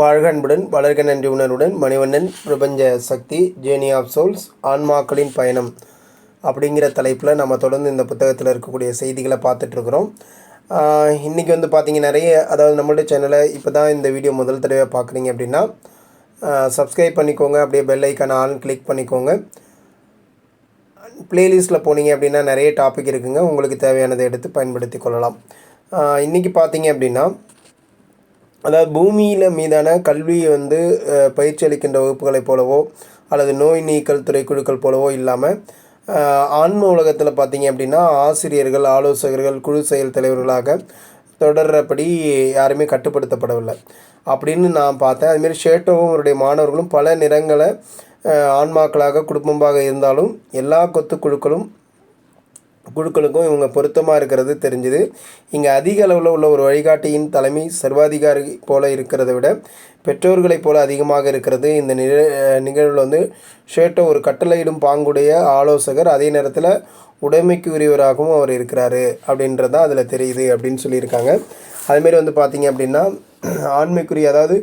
வாழ்க அன்புடன் வளர்க நன்றி உணர்வுடன் மணிவண்ணன் பிரபஞ்ச சக்தி ஜேர்னி ஆஃப் சோல்ஸ் ஆன்மாக்களின் பயணம் அப்படிங்கிற தலைப்பில் நம்ம தொடர்ந்து இந்த புத்தகத்தில் இருக்கக்கூடிய செய்திகளை பார்த்துட்ருக்குறோம் இன்றைக்கி வந்து பார்த்திங்க நிறைய அதாவது நம்மளுடைய சேனலை இப்போ தான் இந்த வீடியோ முதல் தடவை பார்க்குறீங்க அப்படின்னா சப்ஸ்கிரைப் பண்ணிக்கோங்க அப்படியே பெல் ஐக்கான ஆன் கிளிக் பண்ணிக்கோங்க. ப்ளேலிஸ்ட்டில் போனீங்க அப்படின்னா நிறைய டாபிக் இருக்குங்க உங்களுக்கு தேவையானதை எடுத்து பயன்படுத்தி கொள்ளலாம். இன்றைக்கி பார்த்தீங்க அப்படின்னா அதாவது பூமியில் மீதான கல்வியை வந்து பயிற்சி அளிக்கின்ற வகுப்புகளைப் போலவோ அல்லது நோய் நீக்கல் துறை குழுக்கள் போலவோ இல்லாமல் ஆன்ம உலகத்தில் பார்த்தீங்க அப்படின்னா ஆசிரியர்கள் ஆலோசகர்கள் குழு செயல் தலைவர்களாக தொடர்றபடி யாருமே கட்டுப்படுத்தப்படவில்லை. அப்படின்னு நான் பார்த்தேன். அதுமாரி ஷேட்டோவும் அவருடைய மாணவர்களும் பல நிறங்களை ஆன்மாக்களாக குடும்பமாக இருந்தாலும் எல்லா கொத்து குழுக்களும் குழுக்களுக்கும் இவங்க பொருத்தமாக இருக்கிறது தெரிஞ்சுது. இங்கே அதிக அளவில் உள்ள ஒரு வழிகாட்டியின் தலைமை சர்வாதிகாரி போல இருக்கிறத விட பெற்றோர்களைப் போல அதிகமாக இருக்கிறது. இந்த நிக நிகழ்வில் வந்து ஷேட்டோ ஒரு கட்டளையிடும் பாங்குடைய ஆலோசகர் அதே நேரத்தில் உடைமைக்கு உரியவராகவும் அவர் இருக்கிறாரு அப்படின்றது தான் அதில் தெரியுது அப்படின்னு சொல்லியிருக்காங்க. அதுமாரி வந்து பார்த்தீங்க அப்படின்னா ஆண்மைக்குரிய அதாவது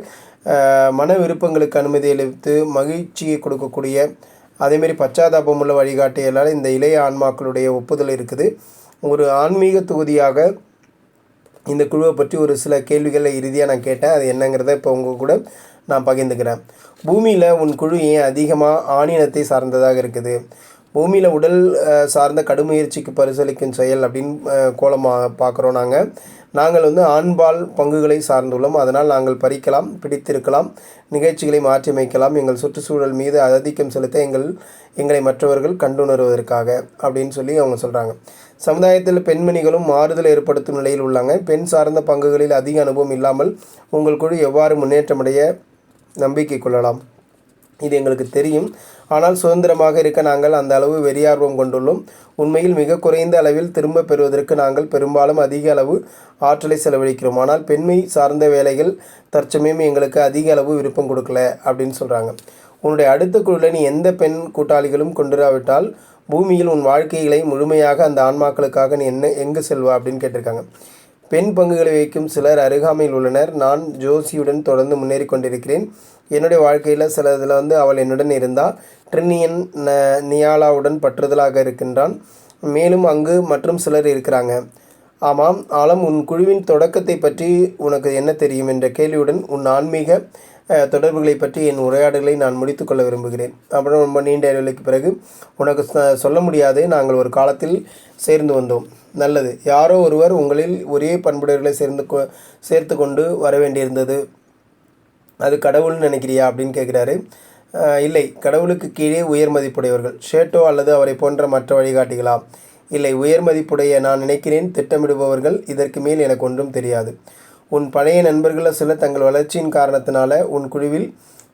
மன விருப்பங்களுக்கு அனுமதி அளித்து மகிழ்ச்சியை கொடுக்கக்கூடிய அதேமாரி பச்சாதாபம் உள்ள வழிகாட்டியலால் இந்த இளைய ஆன்மாக்களுடைய ஒப்புதல் இருக்குது. ஒரு ஆன்மீக தொகுதியாக இந்த குழுவை பற்றி ஒரு சில கேள்விகளை இறுதியாக நான் கேட்டேன். அது என்னங்கிறத இப்போ உங்கள் கூட நான் பகிர்ந்துக்கிறேன். பூமியில் உன் குழு ஏன் அதிகமாக ஆணினத்தை சார்ந்ததாக இருக்குது? பூமியில் உடல் சார்ந்த கடுமுயற்சிக்கு பரிசளிக்கும் செயல் அப்படின்னு கோலமாக பார்க்குறோம் நாங்கள் நாங்கள் வந்து ஆண்பால் பங்குகளை சார்ந்துள்ளோம். அதனால் நாங்கள் பறிக்கலாம் பிடித்திருக்கலாம் நிகழ்ச்சிகளை மாற்றியமைக்கலாம் எங்கள் சுற்றுச்சூழல் மீது அதிகம் செலுத்த எங்கள் எங்களை மற்றவர்கள் கண்டுணர்வதற்காக அப்படின்னு சொல்லி அவங்க சொல்கிறாங்க சமுதாயத்தில் பெண்மணிகளும் மாறுதல் ஏற்படுத்தும் நிலையில் உள்ளாங்க. பெண் சார்ந்த பங்குகளில் அதிக அனுபவம் இல்லாமல் உங்கள் குழு எவ்வாறு முன்னேற்றமடைய நம்பிக்கை கொள்ளலாம் இது எங்களுக்கு தெரியும். ஆனால் சுதந்திரமாக இருக்க நாங்கள் அந்த அளவு வெறியார்வம் கொண்டுள்ளோம். உண்மையில் மிக குறைந்த அளவில் திரும்ப பெறுவதற்கு நாங்கள் பெரும்பாலும் அதிக அளவு ஆற்றலை செலவழிக்கிறோம். ஆனால் பெண்மை சார்ந்த வேலைகள் தற்சமயம் எங்களுக்கு அதிக அளவு விருப்பம் கொடுக்கல அப்படின்னு சொல்கிறாங்க உன்னுடைய அடுத்த குழுவில் நீ எந்த பெண் கூட்டாளிகளும் கொண்டுராவிட்டால் பூமியில் உன் வாழ்க்கைகளை முழுமையாக அந்த ஆன்மாக்களுக்காக நீ என்ன எங்கு செல்வா அப்படின்னு கேட்டிருக்காங்க. பெண் பங்குகளை வைக்கும் சிலர் அருகாமையில் உள்ளனர். நான் ஜோசியுடன் தொடர்ந்து முன்னேறி கொண்டிருக்கிறேன். என்னுடைய வாழ்க்கையில் சில இதில் வந்து அவள் என்னுடன் இருந்தால் ட்ரினியன் நியாலாவுடன் பற்றுதலாக இருக்கின்றான். மேலும் அங்கு மற்றும் சிலர் இருக்கிறாங்க. ஆமாம் ஆலம் உன் குழுவின் தொடக்கத்தை பற்றி உனக்கு என்ன தெரியும் என்ற கேள்வியுடன் உன் ஆன்மீக தொடர்புகளை பற்றி என் உரையாடல்களை நான் முடித்துக்கொள்ள விரும்புகிறேன். அப்புறம் ரொம்ப நீண்ட இடைவெளிக்கு பிறகு உனக்கு சொல்ல முடியாது நாங்கள் ஒரு காலத்தில் சேர்ந்து வந்தோம். நல்லது. யாரோ ஒருவர் உங்களில் ஒரே பண்புடையவர்களை சேர்ந்து கொ- சேர்த்து கொண்டு வர வேண்டியிருந்தது. அது கடவுள்னு நினைக்கிறியா அப்படின்னு கேட்குறாரு இல்லை கடவுளுக்கு கீழே உயர் மதிப்புடையவர்கள் ஷேட்டோ அல்லது அவரை போன்ற மற்ற வழிகாட்டிகளா? இல்லை உயர் மதிப்புடைய நான் நினைக்கிறேன் திட்டமிடுபவர்கள் இதற்கு மேல் எனக்கு ஒன்றும் தெரியாது. உன் பழைய நண்பர்களில் சில தங்கள் வளர்ச்சியின் காரணத்தினால உன் குழுவில்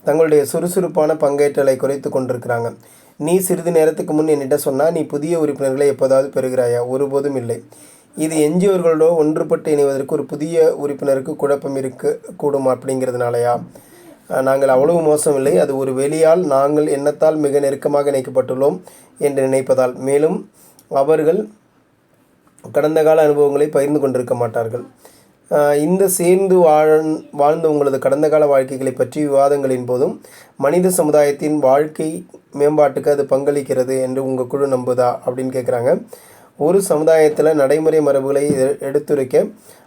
தங்களுடைய சுறுசுறுப்பான பங்கேற்றலை குறைத்து கொண்டிருக்கிறாங்க. நீ சிறிது நேரத்துக்கு முன் என்னிட்ட சொன்னால் நீ புதிய உறுப்பினர்களை எப்போதாவது பெறுகிறாயா? ஒருபோதும் இல்லை. இது எஞ்சியவர்களோடு ஒன்றுபட்டு இணைவதற்கு ஒரு புதிய உறுப்பினருக்கு குழப்பம் இருக்க கூடும் அப்படிங்கிறதுனாலயா? நாங்கள் அவ்வளவு மோசம் இல்லை அது ஒரு வெளியால் நாங்கள் எண்ணத்தால் மிக நெருக்கமாக இணைக்கப்பட்டுள்ளோம் என்று நினைப்பதால். மேலும் அவர்கள் கடந்த கால அனுபவங்களை பகிர்ந்து கொண்டிருக்க மாட்டார்கள். இந்த சேர்ந்து வாழ வாழ்ந்த உங்களது கடந்த கால வாழ்க்கைகளை பற்றி விவாதங்களின் போதும் மனித சமுதாயத்தின் வாழ்க்கை மேம்பாட்டுக்கு அது பங்களிக்கிறது என்று உங்கள் குழு நம்புதா? அப்படின்னு கேட்குறாங்க ஒரு சமுதாயத்தில் நடைமுறை மரபுகளை எடுத்துரைக்க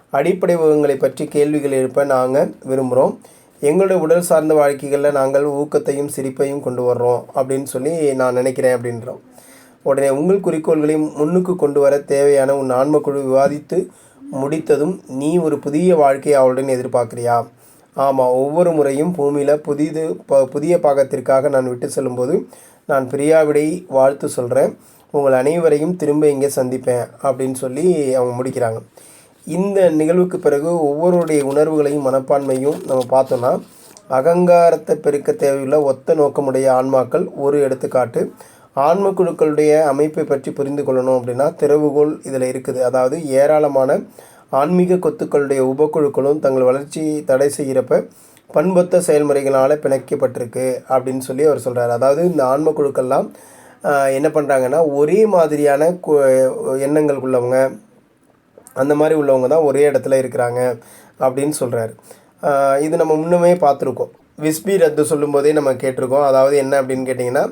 அடிப்படை விவரங்களை பற்றி கேள்விகள் எழுப்ப நாங்கள் விரும்புகிறோம் எங்களுடைய உடல் சார்ந்த வாழ்க்கைகளில் நாங்கள் ஊக்கத்தையும் சிரிப்பையும் கொண்டு வர்றோம் அப்படின்னு சொல்லி நான் நினைக்கிறேன் அப்படின்றோம். உடனே உங்கள் குறிக்கோள்களை முன்னுக்கு கொண்டு வர தேவையான உன் ஆன்மக்குழு விவாதித்து முடித்ததும் நீ ஒரு புதிய வாழ்க்கையை அவளுடன் எதிர்பார்க்குறியா? ஆமாம் ஒவ்வொரு முறையும் பூமியில் புதிது ப புதிய பாகத்திற்காக நான் விட்டு செல்லும்போது நான் பிரியாவிடை வாழ்த்து சொல்கிறேன் உங்கள் அனைவரையும் திரும்ப இங்கே சந்திப்பேன் அப்படின்னு சொல்லி அவங்க முடிக்கிறாங்க. இந்த நிகழ்வுக்கு பிறகு ஒவ்வொருடைய உணர்வுகளையும் மனப்பான்மையும் நம்ம பார்த்தோன்னா அகங்காரத்தை பெருக்க தேவையுள்ள ஒத்த நோக்கமுடைய ஆன்மாக்கள் ஒரு எடுத்துக்காட்டு. ஆன்ம குழுக்களுடைய அமைப்பை பற்றி புரிந்து கொள்ளணும் அப்படின்னா திறவுகோல் இதில் இருக்குது. அதாவது ஏராளமான ஆன்மீக கொத்துக்களுடைய உபக்குழுக்களும் தங்கள் வளர்ச்சியை தடை செய்கிறப்ப பண்பொத்த செயல்முறைகளால் பிணைக்கப்பட்டிருக்கு அப்படின்னு சொல்லி அவர் சொல்கிறார் அதாவது இந்த ஆன்ம குழுக்கள்லாம் என்ன பண்ணுறாங்கன்னா ஒரே மாதிரியான கு- எண்ணங்கள் உள்ளவங்க அந்த மாதிரி உள்ளவங்க தான் ஒரே இடத்துல இருக்கிறாங்க அப்படின்னு சொல்கிறாரு இது நம்ம முன்னமே பார்த்துருக்கோம். விஸ்பி ரத்து சொல்லும்போதே நம்ம கேட்டிருக்கோம். அதாவது என்ன அப்படின்னு கேட்டிங்கன்னா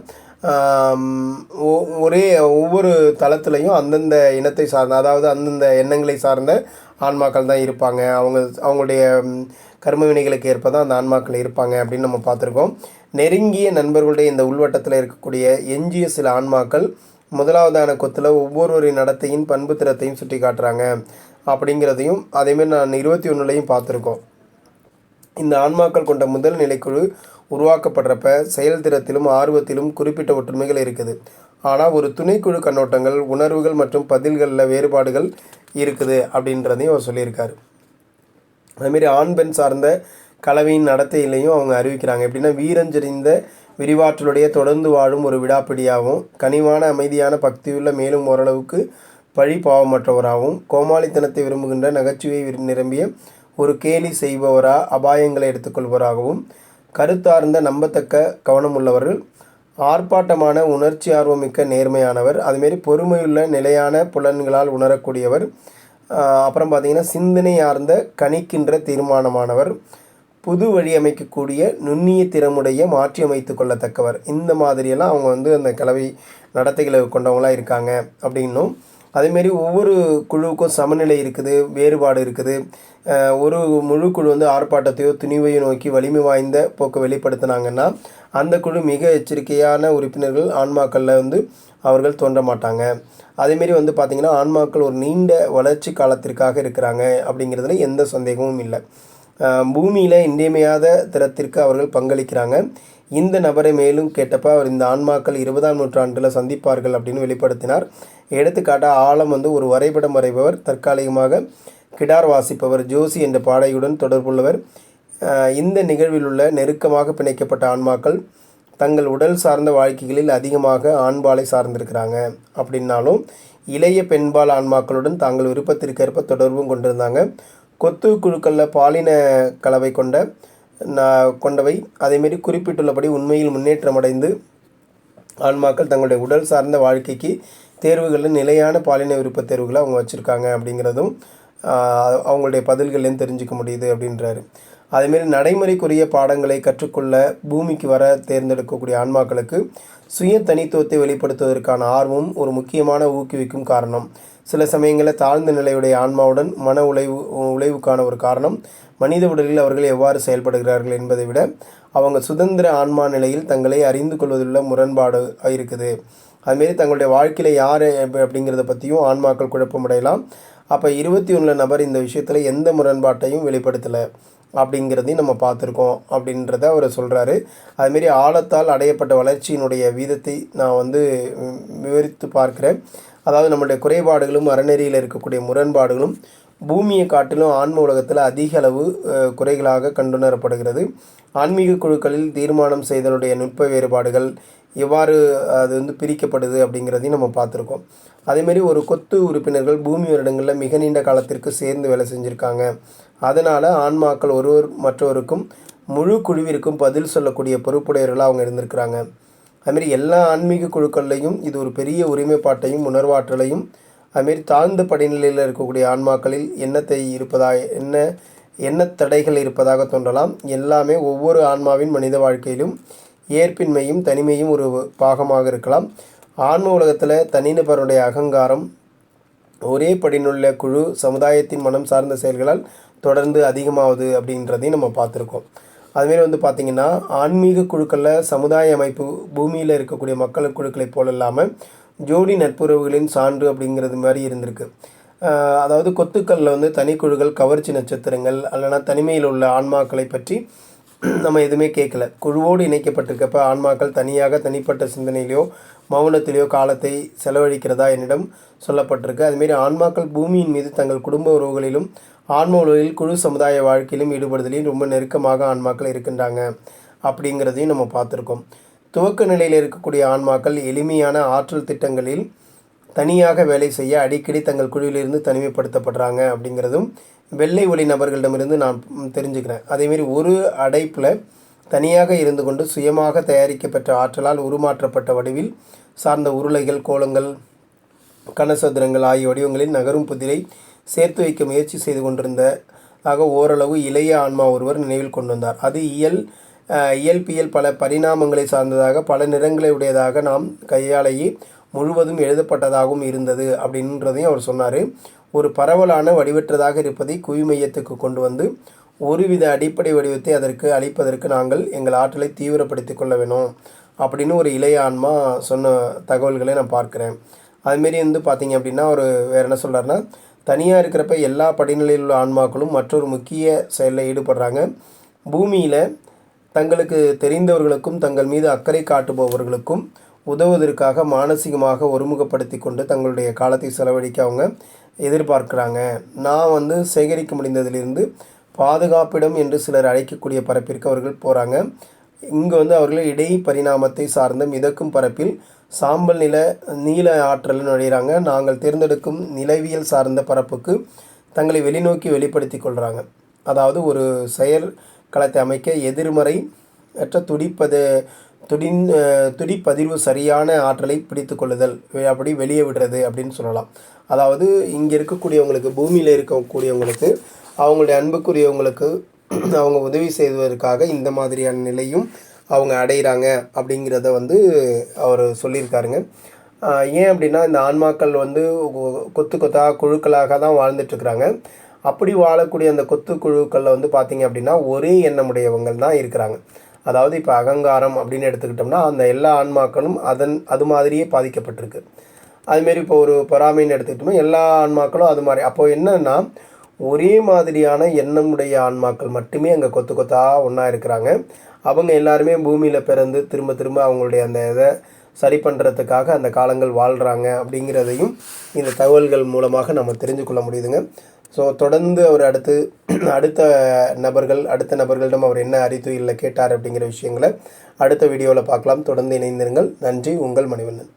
ஒரே ஒவ்வொரு தளத்துலையும் அந்தந்த இனத்தை சார்ந்த அதாவது அந்தந்த எண்ணங்களை சார்ந்த ஆன்மாக்கள் தான் இருப்பாங்க. அவங்க அவங்களுடைய ம், கர்ம வினைகளுக்கு ஏற்ப தான் அந்த ஆன்மாக்கள் இருப்பாங்க அப்படின்னு நம்ம பார்த்துருக்கோம். நெருங்கிய நண்பர்களுடைய இந்த உள்வட்டத்தில் இருக்கக்கூடிய எஞ்சிய சில ஆன்மாக்கள் முதலாவதான கொத்தில் ஒவ்வொருவரின் நடத்தையும் பண்பு திறத்தையும் சுட்டி காட்டுறாங்க அப்படிங்கிறதையும் அதேமாரி நான் இருபத்தி ஒன்றுலையும் பார்த்துருக்கோம். இந்த ஆன்மாக்கள் கொண்ட முதல் நிலைக்குழு உருவாக்கப்படுறப்ப செயல்திறத்திலும் ஆர்வத்திலும் குறிப்பிட்ட ஒற்றுமைகள் இருக்குது. ஆனால் ஒரு துணைக்குழு கண்ணோட்டங்கள் உணர்வுகள் மற்றும் பதில்களில் வேறுபாடுகள் இருக்குது அப்படின்றதையும் அவர் சொல்லியிருக்காரு. அதுமாரி ஆண் பெண் சார்ந்த கலவையின் நடத்தையிலையும் அவங்க அறிவிக்கிறாங்க. எப்படின்னா வீரஞ்செறிந்த விரிவாற்றலுடைய தொடர்ந்து வாழும் ஒரு விடாப்பிடியாகவும் கனிவான அமைதியான பக்தியுள்ள மேலும் ஓரளவுக்கு பழி பாவமற்றவராகவும் கோமாளித்தனத்தை விரும்புகின்ற நகைச்சுவை விரு- நிரம்பிய ஒரு கேலி செய்பவரா அபாயங்களை எடுத்துக்கொள்பவராகவும் கருத்தார்ந்த நம்பத்தக்க கவனம் உள்ளவர்கள் ஆர்ப்பாட்டமான உணர்ச்சி ஆர்வமிக்க நேர்மையானவர் அதுமாரி பொறுமையுள்ள நிலையான புலன்களால் உணரக்கூடியவர் அப்புறம் பார்த்தீங்கன்னா சிந்தனையார்ந்த கணிக்கின்ற தீர்மானமானவர் புது வழி அமைக்கக்கூடிய நுண்ணிய திறமுடைய மாற்றி அமைத்து கொள்ளத்தக்கவர். இந்த மாதிரியெல்லாம் அவங்க வந்து அந்த கலவை நடத்தைகளை கொண்டவங்களாக இருக்காங்க அப்படின்னும் அதேமாரி ஒவ்வொரு குழுவுக்கும் சமநிலை இருக்குது வேறுபாடு இருக்குது. ஒரு முழு குழு வந்து ஆர்ப்பாட்டத்தையோ துணிவையோ நோக்கி வலிமை வாய்ந்த போக்கை வெளிப்படுத்தினாங்கன்னா அந்த குழு மிக எச்சரிக்கையான உறுப்பினர்கள் ஆன்மாக்களில் வந்து அவர்கள் தோன்ற மாட்டாங்க. அதேமாரி வந்து பார்த்திங்கன்னா ஆன்மாக்கள் ஒரு நீண்ட வளர்ச்சி காலத்திற்காக இருக்கிறாங்க அப்படிங்கிறதுல எந்த சந்தேகமும் இல்லை. பூமியில் இன்றியமையாத திறத்திற்கு அவர்கள் பங்களிக்கிறாங்க. இந்த நபரை மேலும் கேட்டப்ப அவர் இந்த ஆன்மாக்கள் இருபதாம் நூற்றாண்டில் சந்திப்பார்கள் அப்படின்னு வெளிப்படுத்தினார். எடுத்துக்காட்டாக ஆழம் வந்து ஒரு வரைபடம் வரைபவர் தற்காலிகமாக கிடார் வாசிப்பவர் ஜோசி என்ற பாடையுடன் தொடர்புள்ளவர். இந்த நிகழ்வில் உள்ள நெருக்கமாக பிணைக்கப்பட்ட ஆன்மாக்கள் தங்கள் உடல் சார்ந்த வாழ்க்கைகளில் அதிகமாக ஆண்பாலை சார்ந்திருக்கிறாங்க அப்படின்னாலும் இளைய பெண்பால் ஆன்மாக்களுடன் தாங்கள் விருப்பத்திற்கேற்ப தொடர்பும் கொண்டிருந்தாங்க. கொத்து குழுக்களில் பாலின கலவை கொண்ட நான் கொண்டவை. அதேமாரி குறிப்பிட்டுள்ளபடி உண்மையில் முன்னேற்றமடைந்து ஆன்மாக்கள் தங்களுடைய உடல் சார்ந்த வாழ்க்கைக்கு தேர்வுகளில் நிலையான பாலின விருப்பத் தேர்வுகளை அவங்க வச்சுருக்காங்க அப்படிங்கிறதும் அவங்களுடைய பதில்கள்லேயும் தெரிஞ்சுக்க முடியுது அப்படின்றாரு. அதேமாரி நடைமுறைக்குரிய பாடங்களை கற்றுக்கொள்ள பூமிக்கு வர தேர்ந்தெடுக்கக்கூடிய ஆன்மாக்களுக்கு சுய தனித்துவத்தை வெளிப்படுத்துவதற்கான ஆர்வம் ஒரு முக்கியமான ஊக்குவிக்கும் காரணம். சில சமயங்களில் தாழ்ந்த நிலையுடைய ஆன்மாவுடன் மன உழைவு உழைவுக்கான ஒரு காரணம் மனித உடலில் அவர்கள் எவ்வாறு செயல்படுகிறார்கள் என்பதை விட அவங்க சுதந்திர ஆன்மா நிலையில் தங்களை அறிந்து கொள்வதில் முரண்பாடு இருக்குது அதுமாரி தங்களுடைய வாழ்க்கையில் யார் அப்படிங்கிறத பற்றியும் ஆன்மாக்கள் குழப்பமடையலாம். அப்போ இருபத்தி ஒன்றில் நபர் இந்த விஷயத்தில் எந்த முரண்பாட்டையும் வெளிப்படுத்தலை. அப்படிங்கிறதையும் நம்ம பார்த்துருக்கோம் அப்படின்றத அவர் சொல்கிறாரு அதுமாரி ஆழத்தால் அடையப்பட்ட வளர்ச்சியினுடைய வீதத்தை நான் வந்து விவரித்து பார்க்குறேன். அதாவது நம்முடைய குறைபாடுகளும் அறநெறியில் இருக்கக்கூடிய முரண்பாடுகளும் பூமியை காட்டிலும் ஆன்ம உலகத்தில் அதிக அளவு குறைகளாக கண்டுணரப்படுகிறது. ஆன்மீக குழுக்களில் தீர்மானம் செய்தலுடைய நுட்ப வேறுபாடுகள் எவ்வாறு அது வந்து பிரிக்கப்படுது அப்படிங்கிறதையும் நம்ம பார்த்துருக்கோம். அதேமாரி ஒரு கொத்து உறுப்பினர்கள் பூமி வருடங்களில் மிக நீண்ட காலத்திற்கு சேர்ந்து வேலை செஞ்சுருக்காங்க. அதனால் ஆன்மாக்கள் ஒருவர் மற்றவருக்கும் முழு குழுவிற்கும் பதில் சொல்லக்கூடிய பொறுப்புடையவர்களாக அவங்க இருந்திருக்கிறாங்க. அதுமாரி எல்லா ஆன்மீக குழுக்கள்லையும் இது ஒரு பெரிய ஒருமைப்பாட்டையும் உணர்வாற்றலையும் அதுமாரி தாழ்ந்த படிநிலையில் இருக்கக்கூடிய ஆன்மாக்களில் எண்ணத்தை இருப்பதாக என்ன என்ன தடைகள் இருப்பதாக தோன்றலாம். எல்லாமே ஒவ்வொரு ஆன்மாவின் மனித வாழ்க்கையிலும் ஏற்பின்மையும் தனிமையும் ஒரு பாகமாக இருக்கலாம். ஆன்ம உலகத்தில் தனிநபருடைய அகங்காரம் ஒரே படினுள்ள குழு சமுதாயத்தின் மனம் சார்ந்த செயல்களால் தொடர்ந்து அதிகமாகுது அப்படின்றதையும் நம்ம பார்த்துருக்கோம். அதுமாரி வந்து பார்த்திங்கன்னா ஆன்மீக குழுக்களில் சமுதாய அமைப்பு பூமியில் இருக்கக்கூடிய மக்கள் குழுக்களைப் போல் இல்லாமல் ஜோடி நட்புறவுகளின் சான்று அப்படிங்கிறது மாதிரி இருந்திருக்கு. அதாவது கொத்துக்களில் வந்து தனிக்குழுக்கள் கவர்ச்சி நட்சத்திரங்கள் அல்லனா தனிமையில் உள்ள ஆன்மாக்களை பற்றி நம்ம எதுவுமே கேட்கல குழுவோடு இணைக்கப்பட்டிருக்கப்ப ஆன்மாக்கள் தனியாக தனிப்பட்ட சிந்தனையிலையோ மௌனத்திலேயோ காலத்தை செலவழிக்கிறதா என்னிடம் சொல்லப்பட்டிருக்கு. அதுமாரி ஆன்மாக்கள் பூமியின் மீது தங்கள் குடும்ப உறவுகளிலும் ஆன்ம உலகில் குழு சமுதாய வாழ்க்கையிலும் ஈடுபடுதலையும் ரொம்ப நெருக்கமாக ஆன்மாக்கள் இருக்கின்றாங்க அப்படிங்கிறதையும் நம்ம பார்த்துருக்கோம். துவக்க நிலையில் இருக்கக்கூடிய ஆன்மாக்கள் எளிமையான ஆற்றல் திட்டங்களில் தனியாக வேலை செய்ய அடிக்கடி தங்கள் குழுவிலிருந்து தனிமைப்படுத்தப்படுறாங்க அப்படிங்கிறதும் வெள்ளை ஒளி நபர்களிடமிருந்து நான் தெரிஞ்சுக்கிறேன். அதேமாரி ஒரு அடைப்பில் தனியாக இருந்து கொண்டு சுயமாக தயாரிக்கப்பட்ட ஆற்றலால் உருமாற்றப்பட்ட வடிவில் சார்ந்த உருளைகள் கோலங்கள் கனசதுரங்கள் ஆகிய வடிவங்களில் நகரும் புதிரை சேர்த்து வைக்க முயற்சி செய்து கொண்டிருந்த ஆக ஓரளவு இளைய ஆன்மா ஒருவர் நினைவில் கொண்டு வந்தார். அது இயல் இயல்பியல் பல பரிணாமங்களை சார்ந்ததாக பல நிறங்களை உடையதாக நாம் கையாலேயே முழுவதும் எழுதப்பட்டதாகவும் இருந்தது அப்படின்றதையும் அவர் சொன்னார். ஒரு பரவலான வடிவற்றதாக இருப்பதை குவிமையத்துக்கு கொண்டு வந்து ஒருவித அடிப்படை வடிவத்தை அதற்கு அளிப்பதற்கு நாங்கள் எங்கள் ஆற்றலை தீவிரப்படுத்தி கொள்ள வேணும் அப்படின்னு ஒரு இளைய ஆன்மா சொன்ன தகவல்களை நான் பார்க்குறேன். அதுமாரி வந்து பார்த்தீங்க அப்படின்னா அவர் வேறு என்ன சொல்கிறாருன்னா தனியாக இருக்கிறப்ப எல்லா படிநிலையில் உள்ள ஆன்மாக்களும் மற்றொரு முக்கிய செயலில் ஈடுபடுறாங்க. பூமியில் தங்களுக்கு தெரிந்தவர்களுக்கும் தங்கள் மீது அக்கறை காட்டுபவர்களுக்கும் உதவுவதற்காக மானசீகமாக ஒருமுகப்படுத்தி கொண்டு தங்களுடைய காலத்தை செலவழிக்க அவங்க எதிர்பார்க்குறாங்க. நான் வந்து சேகரிக்க முடிந்ததிலிருந்து பாதுகாப்பிடம் என்று சிலர் அழைக்கக்கூடிய பரப்பிற்கு அவர்கள் போகிறாங்க இங்கே வந்து அவர்கள் இடை பரிணாமத்தை சார்ந்த மிதக்கும் பரப்பில் சாம்பல் நில நீல ஆற்றல் நுழைகிறாங்க நாங்கள் தேர்ந்தெடுக்கும் நிலவியல் சார்ந்த பரப்புக்கு தங்களை வெளிநோக்கி வெளிப்படுத்தி கொள்கிறாங்க அதாவது ஒரு செயல் களத்தை அமைக்க எதிர்மறை அற்ற துடிப்பது துடின் துடிப்பதிர்வு சரியான ஆற்றலை பிடித்து கொள்ளுதல் அப்படி வெளியே விடுறது அப்படின்னு சொல்லலாம். அதாவது இங்கே இருக்கக்கூடியவங்களுக்கு பூமியில் இருக்கக்கூடியவங்களுக்கு அவங்களுடைய அன்புக்குரியவங்களுக்கு அவங்க உதவி செய்வதற்காக இந்த மாதிரியான நிலையும் அவங்க அடையிறாங்க அப்படிங்கிறத வந்து அவர் சொல்லியிருக்காருங்க. ஏன் அப்படின்னா இந்த ஆன்மாக்கள் வந்து கொத்து கொத்தாக குழுக்களாக தான் வாழ்ந்துட்டுருக்குறாங்க. அப்படி வாழக்கூடிய அந்த கொத்து குழுக்களில் வந்து பார்த்திங்க அப்படின்னா ஒரே எண்ணமுடையவங்கள் தான் இருக்கிறாங்க. அதாவது இப்போ அகங்காரம் அப்படின்னு எடுத்துக்கிட்டோம்னா அந்த எல்லா ஆன்மாக்களும் அதன் அது மாதிரியே பாதிக்கப்பட்டிருக்கு. அதுமாரி இப்போ ஒரு பொறாமைன்னு எடுத்துக்கிட்டோம்னா எல்லா ஆன்மாக்களும் அது மாதிரி. அப்போது என்னென்னா ஒரே மாதிரியான எண்ணமுடைய ஆன்மாக்கள் மட்டுமே அங்கே கொத்து கொத்தா ஒன்றா இருக்கிறாங்க. அவங்க எல்லாருமே பூமியில் பிறந்து திரும்ப திரும்ப அவங்களுடைய அந்த இதை சரி பண்ணுறதுக்காக அந்த காலங்கள் வாழ்கிறாங்க அப்படிங்கிறதையும் இந்த தகவல்கள் மூலமாக நம்ம தெரிஞ்சு கொள்ள முடியுதுங்க. ஸோ தொடர்ந்து அவர் அடுத்து அடுத்த நபர்கள் அடுத்த நபர்களிடம் அவர் என்ன அறித்துயிலில் கேட்டார் அப்படிங்கிற விஷயங்களை அடுத்த வீடியோவில் பார்க்கலாம். தொடர்ந்து இணைந்திருங்கள். நன்றி. உங்கள் மணிவண்ணன்.